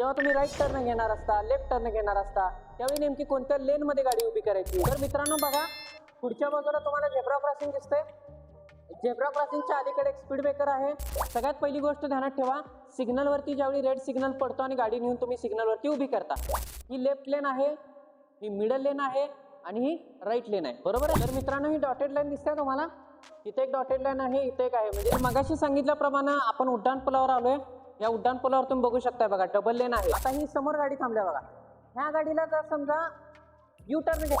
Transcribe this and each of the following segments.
जेव्हा तुम्ही right turn घेणार असता लेफ्ट टर्न घेणार असता त्यावेळी नेमकी कोणत्या लेन मध्ये गाडी उभी करायची? तर मित्रांनो बघा पुढच्या बाजूला तुम्हाला झेब्रा क्रॉसिंग दिसते झेब्रा क्रॉसिंगच्या अलीकडे एक स्पीड ब्रेकर आहे. सगळ्यात पहिली गोष्ट ध्यानात ठेवा सिग्नलवरती ज्यावेळी रेड सिग्नल पडतो आणि गाडी नेऊन तुम्ही सिग्नलवरती उभी करता. ही लेफ्ट लेन आहे ही मिडल लेन आहे आणि ही राईट लेन आहे. बरोबर आहे? तर मित्रांनो ही डॉटेड लाईन दिसते तुम्हाला. इथे एक डॉटेड लाईन आहे इथे एक आहे. म्हणजे मगाशी सांगितल्याप्रमाणे आपण उड्डाण पुलावर आलोय. या उड्डाणपुलावर तुम्ही बघू शकताय बघा डबल लेन आहे. आता ही समोर गाडी थांबल्या बघा. ह्या गाडीला जर समजा यू टर्न घ्या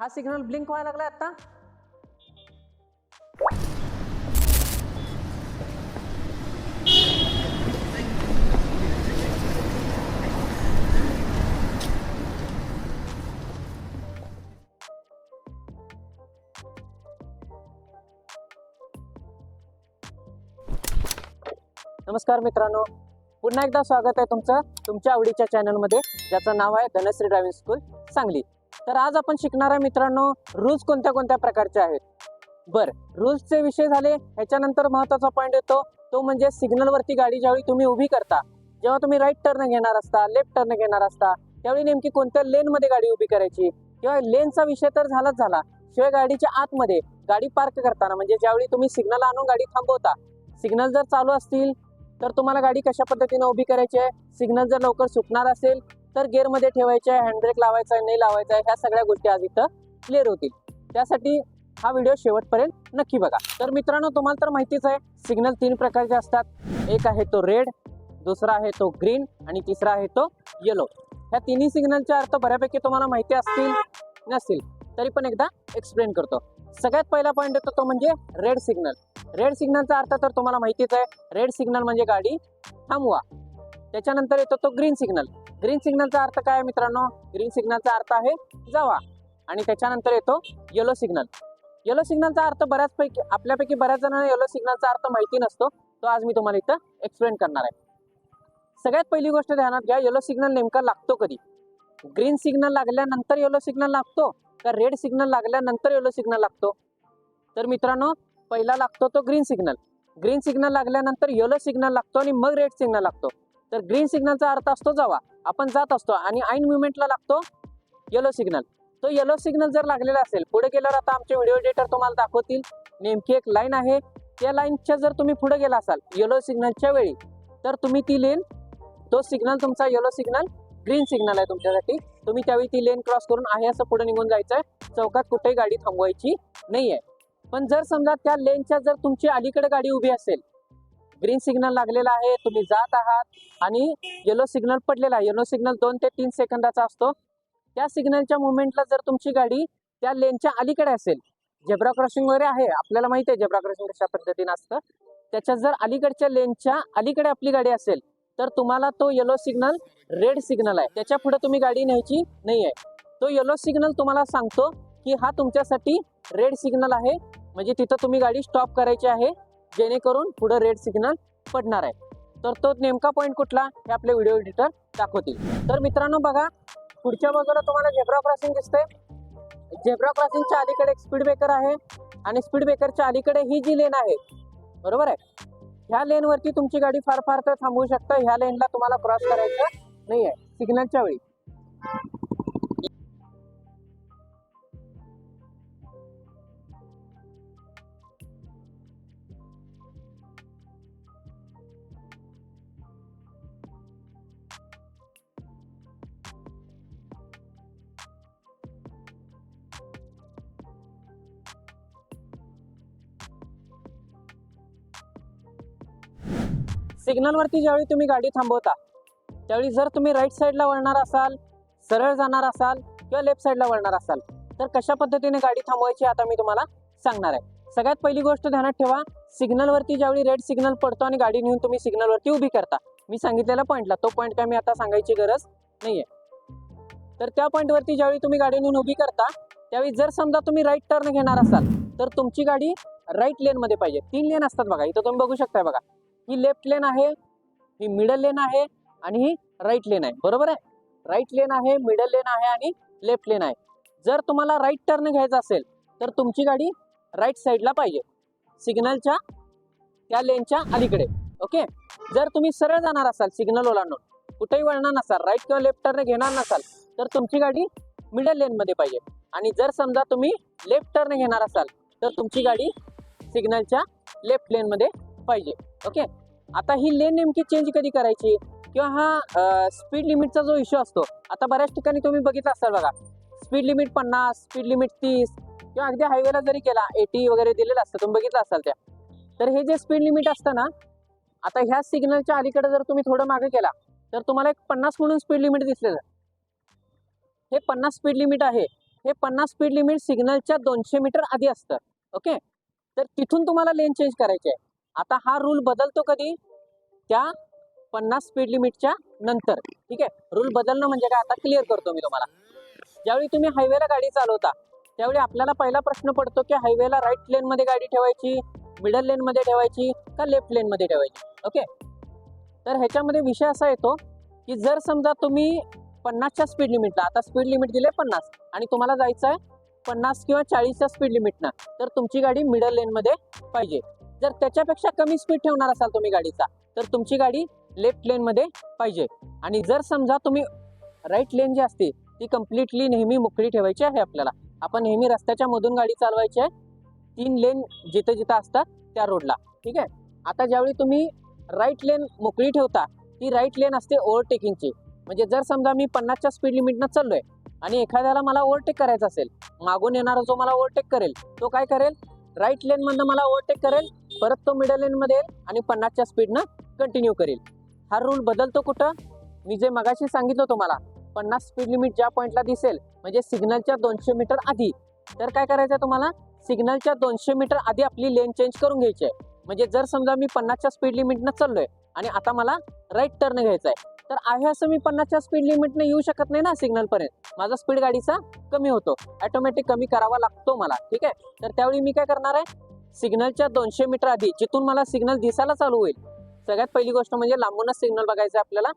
हा सिग्नल ब्लिंक व्हायला लागलाय आता नमस्कार मित्रांनो. पुन्हा एकदा स्वागत आहे तुमचं तुमच्या आवडीच्या चॅनलमध्ये ज्याचं नाव आहे धनश्री ड्रायव्हिंग स्कूल सांगली. तर आज आपण शिकणार आहे मित्रांनो रूल्स कोणत्या कोणत्या प्रकारचे आहेत? बर रूल्सचे विषय झाले ह्याच्यानंतर महत्त्वाचा पॉईंट येतो तो म्हणजे सिग्नलवरती गाडी ज्यावेळी तुम्ही उभी करता जेव्हा तुम्ही राईट टर्न घेणार असता लेफ्ट टर्न घेणार असता त्यावेळी नेमकी कोणत्या लेनमध्ये गाडी उभी करायची? किंवा लेनचा विषय तर झालाच झाला शिवाय गाडीच्या आतमध्ये गाडी पार्क करताना म्हणजे ज्यावेळी तुम्ही सिग्नल आणून गाडी थांबवता सिग्नल जर चालू असतील तर तुम्हाला गाडी कशा पद्धतीने उभी करायची आहे? सिग्नल जर लवकर सुटणार असेल तर गेअरमध्ये ठेवायचे आहे हँडब्रेक लावायचा आहे नाही लावायचा आहे ह्या सगळ्या गोष्टी आज इथं क्लिअर होतील. त्यासाठी हा व्हिडिओ शेवटपर्यंत नक्की बघा. तर मित्रांनो तुम्हाला तर माहितीच आहे सिग्नल तीन प्रकारचे असतात. एक आहे तो रेड दुसरा आहे तो ग्रीन आणि तिसरा आहे तो येलो ह्या तिन्ही सिग्नलचे अर्थ बऱ्यापैकी तुम्हाला माहिती असतील नसतील. तरी पण एकदा एक्सप्लेन करतो. सगळ्यात पहिला पॉईंट येतो तो म्हणजे रेड सिग्नल रेड सिग्नलचा अर्थ तर तुम्हाला माहितीच आहे रेड सिग्नल म्हणजे गाडी थांबवा. त्याच्यानंतर येतो तो ग्रीन सिग्नल ग्रीन सिग्नलचा अर्थ काय मित्रांनो? ग्रीन सिग्नलचा अर्थ आहे जावा. आणि त्याच्यानंतर येतो येलो सिग्नल येलो सिग्नलचा अर्थ बऱ्याचपैकी आपल्यापैकी बऱ्याच जणांना येलो सिग्नलचा अर्थ माहिती नसतो. तो आज मी तुम्हाला इथं एक्सप्लेन करणार आहे. सगळ्यात पहिली गोष्ट ध्यानात घ्या येलो सिग्नल नेमका लागतो कधी? ग्रीन सिग्नल लागल्यानंतर येलो सिग्नल लागतो? का रेड सिग्नल लागल्यानंतर येलो सिग्नल लागतो? तर मित्रांनो पहिला लागतो तो ग्रीन सिग्नल ग्रीन सिग्नल लागल्यानंतर येलो सिग्नल लागतो आणि मग रेड सिग्नल लागतो. तर ग्रीन सिग्नलचा अर्थ असतो जावा. आपण जात असतो आणि ऐन मुवमेंटला लागतो येलो सिग्नल तो येलो सिग्नल जर लागलेला असेल पुढे गेल्यावर आता आमचे व्हिडिओ एडिटर तुम्हाला दाखवतील. नेमकी एक लाईन आहे. त्या लाईनच्या जर तुम्ही पुढे गेला असाल येलो सिग्नलच्या वेळी तर तुम्ही ती लेन तो सिग्नल तुमचा येलो सिग्नल ग्रीन सिग्नल आहे तुमच्यासाठी. तुम्ही त्यावेळी ती लेन क्रॉस करून आहे असं पुढे निघून जायचं आहे चौकात कुठेही गाडी थांबवायची नाही आहे पण जर समजा त्या लेनच्या जर तुमची अलीकडे गाडी उभी असेल ग्रीन सिग्नल लागलेला आहे तुम्ही जात आहात आणि येलो सिग्नल पडलेला आहे. येलो सिग्नल दोन ते तीन सेकंदाचा असतो. त्या सिग्नलच्या मुवमेंटला जर तुमची गाडी त्या लेनच्या अलीकडे असेल झेब्रा क्रॉसिंग वगैरे आहे आपल्याला माहिती आहे झेब्रा क्रॉसिंग कशा पद्धतीने असतं. त्याच्या जर अलीकडच्या लेनच्या अलीकडे आपली गाडी असेल तर तुम्हाला तो येलो सिग्नल रेड सिग्नल आहे. त्याच्या पुढे तुम्ही गाडी न्यायची नाही आहे तो येलो सिग्नल तुम्हाला सांगतो की हा तुमच्यासाठी रेड सिग्नल आहे. म्हणजे तिथं तुम्ही गाडी स्टॉप करायची आहे. जेणेकरून पुढे रेड सिग्नल पडणार आहे. तर तो नेमका पॉईंट कुठला हे आपले व्हिडिओ एडिटर दाखवतील. तर मित्रांनो बघा पुढच्या बाजूला तुम्हाला झेब्रा क्रॉसिंग दिसतंय. झेब्रा क्रॉसिंगच्या अलीकडे एक स्पीड ब्रेकर आहे आणि स्पीड ब्रेकरच्या अलीकडे ही जी लेन आहे बरोबर आहे? ह्या लेनवरती तुमची गाडी फार फार तर थांबवू शकता. ह्या लेनला तुम्हाला क्रॉस करायचं नाही आहे सिग्नलच्या वेळी. सिग्नलवरती ज्यावेळी तुम्ही गाडी थांबवता त्यावेळी जर तुम्ही राईट साईडला वळणार असाल सरळ जाणार असाल किंवा लेफ्ट साईडला वळणार असाल तर कशा पद्धतीने गाडी थांबवायची आता मी तुम्हाला सांगणार आहे. सगळ्यात पहिली गोष्ट ध्यानात ठेवा सिग्नलवरती ज्यावेळी रेड सिग्नल पडतो आणि गाडी नेऊन तुम्ही सिग्नलवरती उभी करता. मी सांगितलेल्या पॉईंटला तो पॉईंट काय मी आता सांगायची गरज नाहीये. तर त्या पॉईंटवरती ज्यावेळी तुम्ही गाडी नेऊन उभी करता त्यावेळी जर समजा तुम्ही राईट टर्न घेणार असाल तर तुमची गाडी राईट लेनमध्ये पाहिजे. तीन लेन असतात बघा इथं तुम्ही बघू शकताय बघा. ही लेफ्ट लेन आहे ही मिडल लेन आहे आणि ही राईट लेन आहे. बरोबर आहे? राईट लेन आहे मिडल लेन आहे आणि लेफ्ट लेन आहे. जर तुम्हाला राईट टर्न घ्यायचा असेल तर तुमची गाडी राईट साईडला पाहिजे. सिग्नलच्या त्या लेनच्या अलीकडे. ओके जर तुम्ही सरळ जाणार असाल सिग्नल ओलांडून कुठेही वळणार नसाल राईट किंवा लेफ्ट टर्न घेणार नसाल तर तुमची गाडी मिडल लेनमध्ये पाहिजे. आणि जर समजा तुम्ही लेफ्ट टर्न घेणार असाल तर तुमची गाडी सिग्नलच्या लेफ्ट लेनमध्ये पाहिजे. ओके आता ही लेन नेमकी चेंज कधी करायची? किंवा हा स्पीड लिमिटचा जो इश्यू असतो आता बऱ्याच ठिकाणी तुम्ही बघितला असाल बघा. स्पीड लिमिट पन्नास स्पीड लिमिट तीस किंवा अगदी हायवेला जरी केला एटी वगैरे दिलेलं असतं तुम्ही बघितलं असाल त्या. तर हे जे स्पीड लिमिट असतं ना आता ह्या सिग्नलच्या अलीकडे जर तुम्ही थोडं मागे केला तर तुम्हाला एक पन्नास म्हणून स्पीड लिमिट दिसलेलं हे पन्नास स्पीड लिमिट आहे. हे पन्नास स्पीड लिमिट सिग्नलच्या दोनशे मीटर आधी असतं. ओके तर तिथून तुम्हाला लेन चेंज करायची आहे आता हा रूल बदलतो कधी? त्या पन्नास स्पीड लिमिटच्या नंतर ठीक आहे? रूल बदलणं म्हणजे काय? आता क्लिअर करतो मी तुम्हाला. ज्यावेळी तुम्ही हायवेला गाडी चालवता त्यावेळी आपल्याला पहिला प्रश्न पडतो की हायवेला राईट लेनमध्ये गाडी ठेवायची मिडल लेनमध्ये ठेवायची का लेफ्ट लेनमध्ये ठेवायची? ओके तर ह्याच्यामध्ये विषय असा येतो की जर समजा तुम्ही पन्नासच्या स्पीड लिमिटला आता स्पीड लिमिट दिले पन्नास आणि तुम्हाला जायचं आहे पन्नास किंवा चाळीसच्या स्पीड लिमिटनं तर तुमची गाडी मिडल लेनमध्ये पाहिजे. जर त्याच्यापेक्षा कमी स्पीड ठेवणार असाल तुम्ही गाडीचा तर तुमची गाडी लेफ्ट लेनमध्ये पाहिजे. आणि जर समजा तुम्ही राईट लेन जी असते ती कम्प्लिटली नेहमी मोकळी ठेवायची आहे आपल्याला. आपण नेहमी रस्त्याच्या मधून गाडी चालवायची आहे. तीन लेन जिथं जिथं असतात त्या रोडला ठीक आहे? आता ज्यावेळी तुम्ही राईट लेन मोकळी ठेवता ती राईट लेन असते ओव्हरटेकिंगची म्हणजे जर समजा मी पन्नासच्या स्पीड लिमिटनं चाललोय आणि एखाद्याला मला ओव्हरटेक करायचं असेल मागून येणारा जो मला ओव्हरटेक करेल तो काय करेल? राईट लेनमधनं मला ओव्हरटेक करेल परत तो मिडल लेनमध्ये येईल आणि पन्नासच्या स्पीडनं कंटिन्यू करेल. हा रूल बदलतो कुठं? मी जे मगाशी सांगितलं तुम्हाला पन्नास स्पीड लिमिट ज्या पॉईंटला दिसेल म्हणजे सिग्नलच्या दोनशे मीटर आधी. तर काय करायचं आहे तुम्हाला सिग्नलच्या दोनशे मीटर आधी आपली लेन चेंज करून घ्यायची आहे. म्हणजे जर समजा मी पन्नासच्या स्पीड लिमिटनं चाललोय आणि आता मला राईट टर्न घ्यायचा आहे तर आहे असं मी पन्नासच्या स्पीड लिमिटनं येऊ शकत नाही ना सिग्नलपर्यंत माझा स्पीड गाडीचा कमी होतो. ऑटोमॅटिक कमी करावा लागतो मला ठीक आहे? तर त्यावेळी मी काय करणार आहे? सिग्नलच्या दोनशे मीटर आधी जिथून मला सिग्नल दिसायला चालू होईल सगळ्यात पहिली गोष्ट म्हणजे लांबूनच सिग्नल बघायचं आहे आपल्याला.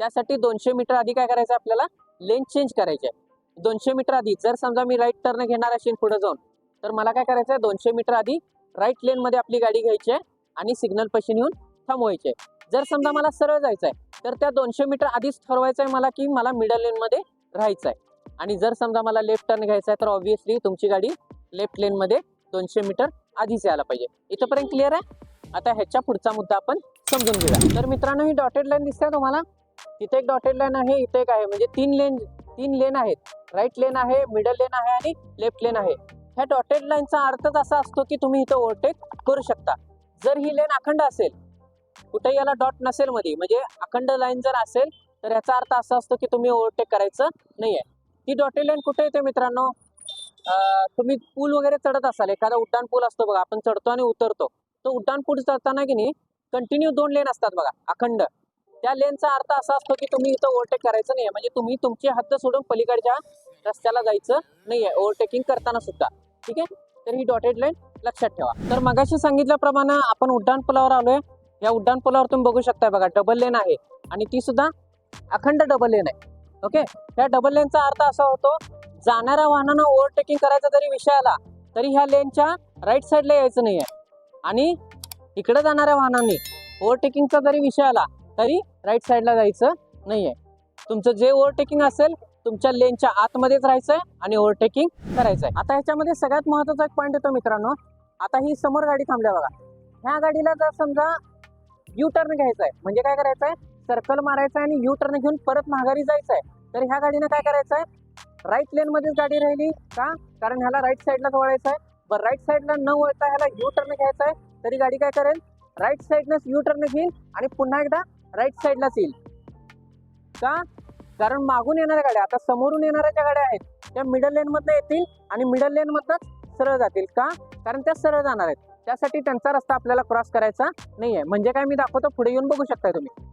त्यासाठी दोनशे मीटर आधी काय करायचं आहे आपल्याला? लेन चेंज करायची आहे. दोनशे मीटर आधी जर समजा मी राईट टर्न घेणार असेल पुढे जाऊन तर मला काय करायचं आहे? दोनशे मीटर आधी राईट लेनमध्ये आपली गाडी घ्यायची आहे आणि सिग्नल पशी नेऊन थांबवायचे आहे. जर समजा मला सरळ जायचं आहे तर त्या दोनशे मीटर आधीच ठरवायचं आहे मला की मला मिडल लेनमध्ये राहायचं आहे. आणि जर समजा मला लेफ्ट टर्न घ्यायचा आहे तर ऑब्व्हियसली तुमची गाडी लेफ्ट लेनमध्ये दोनशे मीटर आधीच यायला पाहिजे. इथंपर्यंत क्लिअर आहे? आता ह्याच्या पुढचा मुद्दा आपण समजून घेऊया. तर मित्रांनो ही डॉटेड लाईन दिसते तुम्हाला? तिथे एक डॉटेड लाईन आहे इथे एक आहे. म्हणजे तीन लेन तीन लेन आहेत. राईट लेन आहे मिडल लेन आहे आणि लेफ्ट लेन आहे. ह्या डॉटेड लाईनचा अर्थच असा असतो की तुम्ही इथं ओव्हरटेक करू शकता. जर ही लेन अखंड असेल कुठे याला डॉट नसेल मध्ये म्हणजे अखंड लाईन जर असेल तर याचा अर्थ असा असतो की तुम्ही ओव्हरटेक करायचं नाही आहे ती डॉटेड लाईन कुठे येते मित्रांनो? तुम्ही पूल वगैरे चढत असाल एखादा उड्डाण पूल असतो बघा आपण चढतो आणि उतरतो. तो उड्डाण पुढे जाताना की नाही कंटिन्यू दोन लेन असतात बघा अखंड. त्या लेनचा अर्थ असा असतो की तुम्ही इथं ओव्हरटेक करायचं नाही म्हणजे तुम्ही तुमची हद्द सोडून पलीकडच्या रस्त्याला जायचं नाहीये ओव्हरटेकिंग करताना सुद्धा. ठीक आहे? तर ही डॉटेड लाईन लक्षात ठेवा. तर मगाशी सांगितल्याप्रमाणे आपण उड्डाण पुलावर आलोय. या उड्डाण पुलावर तुम्ही बघू शकता बघा डबल लेन आहे. आणि ती सुद्धा अखंड डबल लेन आहे. ओके त्या डबल लेनचा अर्थ असा होतो जाणाऱ्या वाहनानं ओव्हरटेकिंग करायचा जरी विषय आला तरी ह्या लेनच्या राईट साईडला यायचं नाही आहे आणि इकडे जाणाऱ्या वाहनांनी ओव्हरटेकिंगचा जरी विषय आला तरी राईट साईडला जायचं नाही आहे तुमचं जे ओव्हरटेकिंग असेल तुमच्या लेनच्या आतमध्येच राहायचं आहे आणि ओव्हरटेकिंग करायचं आहे आता ह्याच्यामध्ये सगळ्यात महत्त्वाचा एक पॉईंट येतो मित्रांनो. आता ही समोर गाडी थांबल्या बघा. ह्या गाडीला जर समजा यू टर्न घ्यायचा आहे म्हणजे काय करायचं आहे सर्कल मारायचं आहे आणि यू टर्न घेऊन परत माघारी जायचं आहे तर ह्या गाडीनं काय करायचं आहे राईट लेनमध्येच गाडी राहिली का? कारण ह्याला राईट साईडलाच वळायचं आहे बरं राईट साईडला न वळता ह्याला यू टर्न घ्यायचा आहे. तरी गाडी काय करेल? राईट साईडनंच यू टर्न घेईल आणि पुन्हा एकदा राईट साईडलाच येईल. का? कारण मागून येणाऱ्या गाड्या आता समोरून येणाऱ्या ज्या गाड्या आहेत त्या मिडल लेनमधनं येतील आणि मिडल लेनमधनंच सरळ जातील. का? कारण त्या सरळ जाणार आहेत. त्यासाठी त्यांचा रस्ता आपल्याला क्रॉस करायचा नाही आहे म्हणजे काय मी दाखवतो? पुढे येऊन बघू शकताय तुम्ही.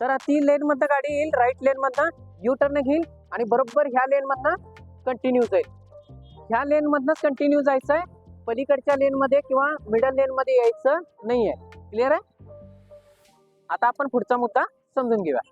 तर ती लेन मधनं गाडी येईल राईट लेन मधनं यू टर्न घेईल आणि बरोबर ह्या लेन मधनं कंटिन्यू जाईल. ह्या लेन मधनच कंटिन्यू जायचं आहे पलीकडच्या लेन मध्ये किंवा मिडल लेन मध्ये यायचं आहे क्लिअर आहे? आता आपण पुढचा मुद्दा समजून घेऊया.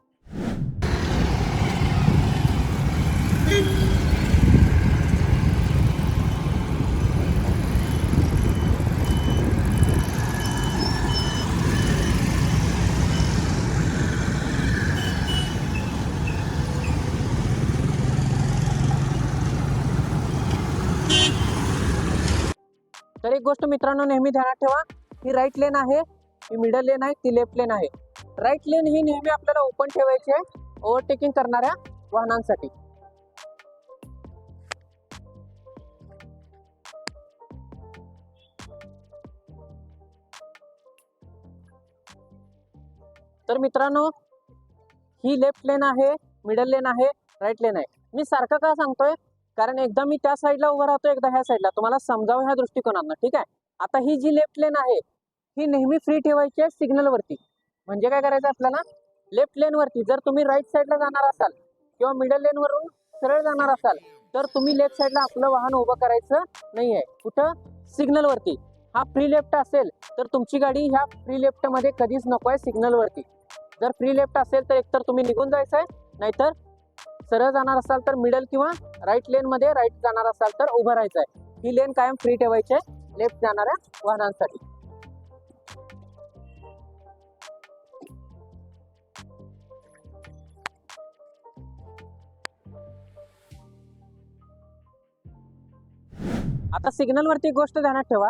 तर एक गोष्ट मित्रांनो नेहमी ध्यानात ठेवा. ही राईट लेन आहे ही मिडल लेन आहे ती लेफ्ट लेन आहे. राईट लेन ही नेहमी आपल्याला ओपन ठेवायची आहे ओव्हरटेकिंग करणाऱ्या वाहनांसाठी. तर मित्रांनो ही लेफ्ट लेन आहे मिडल लेन आहे राईट लेन आहे. मी सारखं का सांगतोय? कारण एकदा मी त्या साईडला उभा राहतो एकदा ह्या साईडला तुम्हाला समजावं ह्या दृष्टिकोनातनं ठीक आहे? आता ही जी लेफ्ट लेन आहे ही नेहमी फ्री ठेवायची आहे सिग्नलवरती म्हणजे काय करायचं आपल्याला? लेफ्ट लेनवरती जर तुम्ही राईट साईडला जाणार असाल किंवा मिडल लेनवरून सरळ जाणार असाल तर तुम्ही लेफ्ट साईडला आपलं वाहन उभं करायचं नाही आहे कुठं सिग्नलवरती हा फ्री लेफ्ट असेल तर तुमची गाडी ह्या फ्री लेफ्टमध्ये कधीच नको आहे सिग्नलवरती जर फ्री लेफ्ट असेल तर एकतर तुम्ही निघून जायचं आहे नाहीतर सरळ जाणार असाल तर मिडल किंवा राईट लेन मध्ये राईट जाणार असाल तर उभं राहायचं आहे ही लेन कायम फ्री ठेवायची आहे. लेफ्ट जाणाऱ्या वाहनांसाठी. आता सिग्नलवरती एक गोष्ट ध्यानात ठेवा.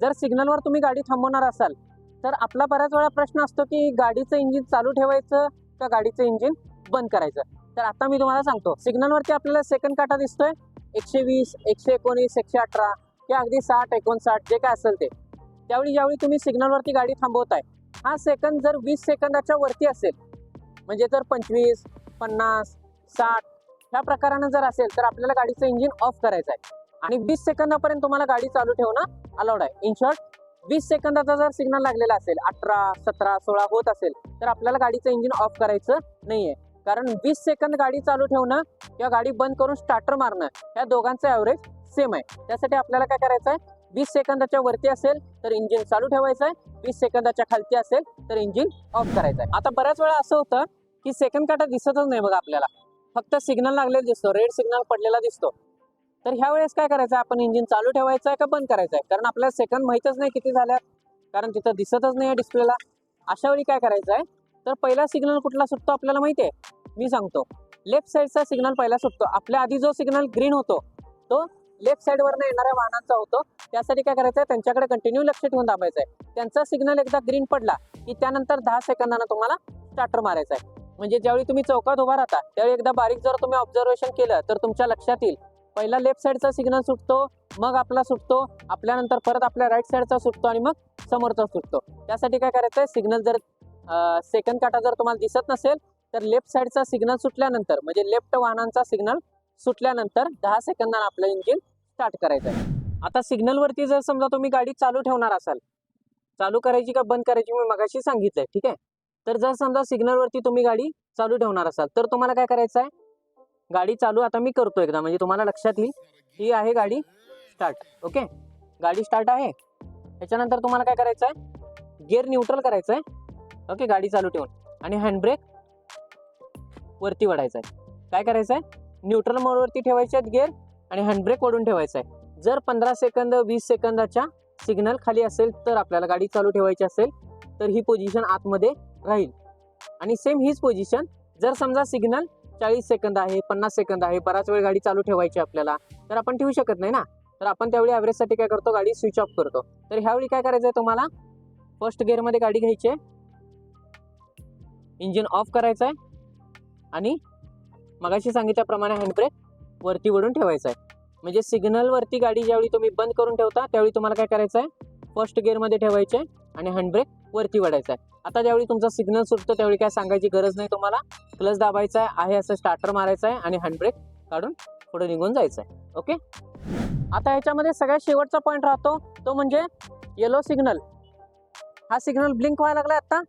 जर सिग्नलवर तुम्ही गाडी थांबवणार असाल तर आपला बऱ्याच वेळा प्रश्न असतो की गाडीचं इंजिन चालू ठेवायचं का गाडीचं इंजिन बंद करायचं? तर आता मी तुम्हाला सांगतो. सिग्नलवरती आपल्याला सेकंड काटा दिसतोय. एकशे वीस एकशे एकोणीस एकशे अठरा किंवा अगदी साठ एकोणसाठ जे काय असेल ते. त्यावेळी ज्यावेळी तुम्ही सिग्नलवरती गाडी थांबवताय हा सेकंद जर वीस सेकंदाच्या वरती असेल म्हणजे जर पंचवीस पन्नास साठ ह्या प्रकारानं जर असेल तर आपल्याला गाडीचं इंजिन ऑफ करायचं आहे. आणि वीस सेकंदापर्यंत तुम्हाला गाडी चालू ठेवणं अलाउड आहे. इन शॉर्ट वीस सेकंदाचा जर सिग्नल लागलेला असेल अठरा सतरा सोळा होत असेल तर आपल्याला गाडीचं इंजिन ऑफ करायचं नाहीये. कारण वीस सेकंद गाडी चालू ठेवणं किंवा गाडी बंद करून स्टार्टर मारणं या दोघांचं ॲव्हरेज सेम आहे. त्यासाठी आपल्याला काय करायचं आहे वीस सेकंदाच्या वरती असेल तर इंजिन चालू ठेवायचं आहे वीस सेकंदाच्या खालती असेल तर इंजिन ऑफ करायचं आहे आता बऱ्याच वेळा असं होतं की सेकंड काटा दिसतच नाही बघा आपल्याला. फक्त सिग्नल लागलेला दिसतो. रेड सिग्नल पडलेला दिसतो. तर ह्या वेळेस काय करायचं आहे आपण इंजिन चालू ठेवायचं आहे का बंद करायचं आहे कारण आपल्याला सेकंद माहीतच नाही किती झाल्यात. कारण तिथं दिसतच नाही आहे डिस्प्लेला अशा वेळी काय करायचं आहे तर पहिला सिग्नल कुठला सुटतो आपल्याला माहिती आहे मी सांगतो. लेफ्ट साईडचा सिग्नल पहिला सुटतो. आपल्या आधी जो सिग्नल ग्रीन होतो तो लेफ्ट साईडवरनं येणाऱ्या वाहनांचा होतो. त्यासाठी काय करायचं आहे त्यांच्याकडे कंटिन्यू लक्ष ठेवून दाबायचं आहे त्यांचा सिग्नल एकदा ग्रीन पडला की त्यानंतर दहा सेकंदानं तुम्हाला स्टार्टर मारायचा आहे म्हणजे ज्यावेळी तुम्ही चौकात उभा राहता त्यावेळी एकदा बारीक जर तुम्ही ऑब्झर्वेशन केलं तर तुमच्या लक्षात येईल. पहिला लेफ्ट साईडचा सिग्नल सुटतो मग आपला सुटतो आपल्यानंतर परत आपल्या राईट साईडचा सुटतो आणि मग समोरचा सुटतो. त्यासाठी काय करायचं आहे सिग्नल जर सेकंड काटा जर तुम्हाला दिसत नसेल तर लेफ्ट साईडचा सिग्नल सुटल्यानंतर म्हणजे लेफ्ट वाहनांचा सिग्नल सुटल्यानंतर दहा सेकंदानं आपलं इंजिन स्टार्ट करायचं आहे. आता सिग्नलवरती जर समजा तुम्ही गाडी चालू ठेवणार असाल चालू करायची का बंद करायची मी मगाशी सांगितलंय ठीक आहे? तर जर समजा सिग्नलवरती तुम्ही गाडी चालू ठेवणार असाल तर तुम्हाला काय करायचं आहे? गाडी चालू आता मी करतो एकदा म्हणजे तुम्हाला लक्षात येईल ही आहे गाडी स्टार्ट ओके गाडी स्टार्ट आहे. त्याच्यानंतर तुम्हाला काय करायचं आहे? गिअर न्यूट्रल करायचं आहे. ओके गाडी चालू ठेवून. आणि हँडब्रेक वरती वडायचा आहे काय करायचं आहे न्यूट्रल मोडवरती ठेवायचे आहेत गिअर आणि हँडब्रेक ओढून ठेवायचा आहे जर पंधरा सेकंद वीस सेकंदाच्या सिग्नल खाली असेल तर आपल्याला गाडी चालू ठेवायची असेल तर ही पोझिशन आतमध्ये राहील. आणि सेम हीच पोझिशन जर समजा सिग्नल चाळीस सेकंद आहे पन्नास सेकंद आहे बराच वेळ गाडी चालू ठेवायची आपल्याला तर आपण ठेवू शकत नाही ना? तर आपण त्यावेळी ॲव्हरेजसाठी काय करतो? गाडी स्विच ऑफ करतो. तर ह्यावेळी काय करायचं आहे तुम्हाला फर्स्ट गिअरमध्ये गाडी घ्यायची आहे. इंजिन ऑफ करायचं आहे आणि मगाशी सांगितल्याप्रमाणे हँडब्रेक वरती वडून ठेवायचा आहे म्हणजे सिग्नलवरती गाडी ज्यावेळी तुम्ही बंद करून ठेवता त्यावेळी तुम्हाला काय करायचं आहे फर्स्ट गिअरमध्ये ठेवायचे आणि हँडब्रेक वरती वडायचा आहे आता ज्यावेळी तुमचा सिग्नल सुटतो त्यावेळी काय सांगायची गरज नाही तुम्हाला? क्लच दाबायचा आहे असं स्टार्टर मारायचं आहे आणि हँडब्रेक काढून पुढे निघून जायचं आहे ओके आता ह्याच्यामध्ये सगळ्यात शेवटचा पॉईंट राहतो तो म्हणजे येलो सिग्नल हा सिग्नल ब्लिंक व्हायला लागला आता.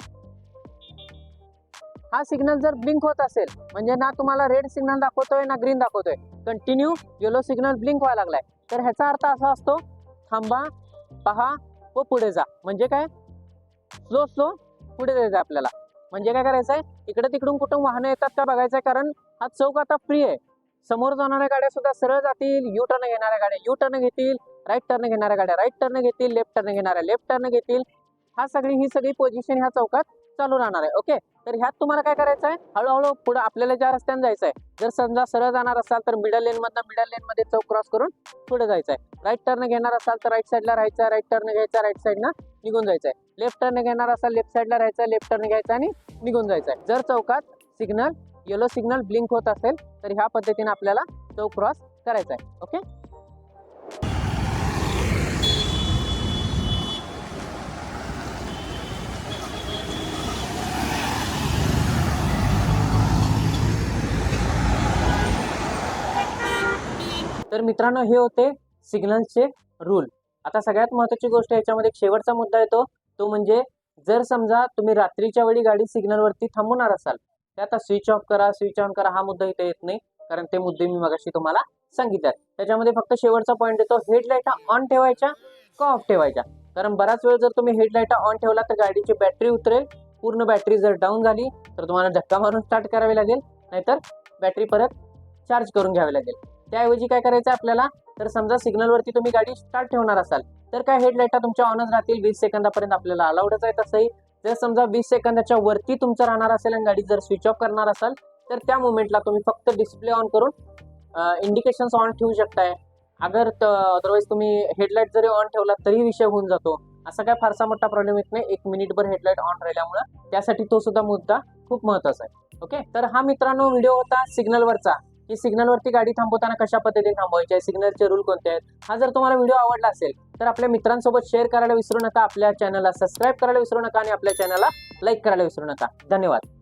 हा सिग्नल जर ब्लिंक होत असेल म्हणजे ना तुम्हाला रेड सिग्नल दाखवतोय ना ग्रीन दाखवतोय. कंटिन्यू येलो सिग्नल ब्लिंक व्हायला लागलाय. तर ह्याचा अर्थ असा असतो थांबा पहा व पुढे जा. म्हणजे काय? स्लो स्लो पुढे जायचं आपल्याला. म्हणजे काय करायचं आहे इकडे तिकडून कुठून वाहनं येतात का बघायचं आहे कारण हा चौक आता फ्री आहे. समोर जाणाऱ्या गाड्या सुद्धा सरळ जातील यू टर्न घेणाऱ्या गाड्या यू टर्न घेतील राईट टर्न घेणाऱ्या गाड्या राईट टर्न घेतील लेफ्ट टर्न घेणाऱ्या लेफ्ट टर्न घेतील. हा सगळी ही सगळी पोझिशन ह्या चौकात चालू राहणार आहे. ओके तर ह्यात तुम्हाला काय करायचं आहे हळूहळू पुढे आपल्याला ज्या रस्त्याने जायचं आहे जर समजा सरळ जाणार असाल तर मिडल लेन मधनं मिडल लेन मध्ये चौक क्रॉस करून पुढे जायचं आहे राईट टर्न घेणार असाल तर राईट साईडला राहायचं राईट टर्न घ्यायचा राईट साईडनं निघून जायचं आहे लेफ्ट टर्न घेणार असाल लेफ्ट साईडला राहायचं लेफ्ट टर्न घ्यायचा आणि निघून जायचं आहे जर चौकात सिग्नल येलो सिग्नल ब्लिंक होत असेल तर ह्या पद्धतीने आपल्याला चौक क्रॉस करायचा आहे ओके तर मित्रांनो हे होते सिग्नलचे रूल. आता सगळ्यात महत्त्वाची गोष्ट याच्यामध्ये शेवटचा मुद्दा येतो. तो म्हणजे जर समजा तुम्ही रात्रीच्या वेळी गाडी सिग्नलवरती थांबवणार असाल तर आता स्विच ऑफ करा स्विच ऑन करा हा मुद्दा इथे येत नाही कारण ते मुद्दे मी मगाशी तुम्हाला सांगितले त्याच्यामध्ये फक्त शेवटचा पॉईंट येतो हेडलाईट ऑन ठेवायच्या का ऑफ ठेवायच्या? कारण बराच वेळ जर तुम्ही हेडलाईट ऑन ठेवला तर गाडीची बॅटरी उतरेल. पूर्ण बॅटरी जर डाऊन झाली तर तुम्हाला धक्का मारून स्टार्ट करावी लागेल. नाहीतर बॅटरी परत चार्ज करून घ्यावी लागेल. त्याऐवजी काय करायचं आहे आपल्याला? तर समजा सिग्नलवरती तुम्ही गाडी स्टार्ट ठेवणार असाल तर काय हेडलाईटा तुमच्या ऑनच राहतील वीस सेकंदापर्यंत आपल्याला अलाउडच आहे तसंही. जर समजा वीस सेकंदाच्या वरती तुमचं राहणार असेल आणि गाडी जर स्विच ऑफ करणार असाल तर त्या मुवमेंटला तुम्ही फक्त डिस्प्ले ऑन करून इंडिकेशन्स ऑन ठेवू शकताय. अगर अदरवाईज तुम्ही हेडलाईट जरी ऑन ठेवला तरी विषय होऊन जातो. असा काय फारसा मोठा प्रॉब्लेम येत नाही. एक मिनिटभर हेडलाईट ऑन राहिल्यामुळं त्यासाठी तो सुद्धा मुद्दा खूप महत्त्वाचा आहे. ओके तर हा मित्रांनो व्हिडिओ होता सिग्नलवरचा की सिग्नलवरती गाडी थांबवताना कशा पद्धतीने थांबवायची आहे? सिग्नलचे रूल कोणते आहेत? हा जर तुम्हाला व्हिडिओ आवडला असेल तर आपल्या मित्रांसोबत शेअर करायला विसरू नका. आपल्या चॅनलला सबस्क्राईब करायला विसरू नका आणि आपल्या चॅनलला लाईक करायला विसरू नका. धन्यवाद.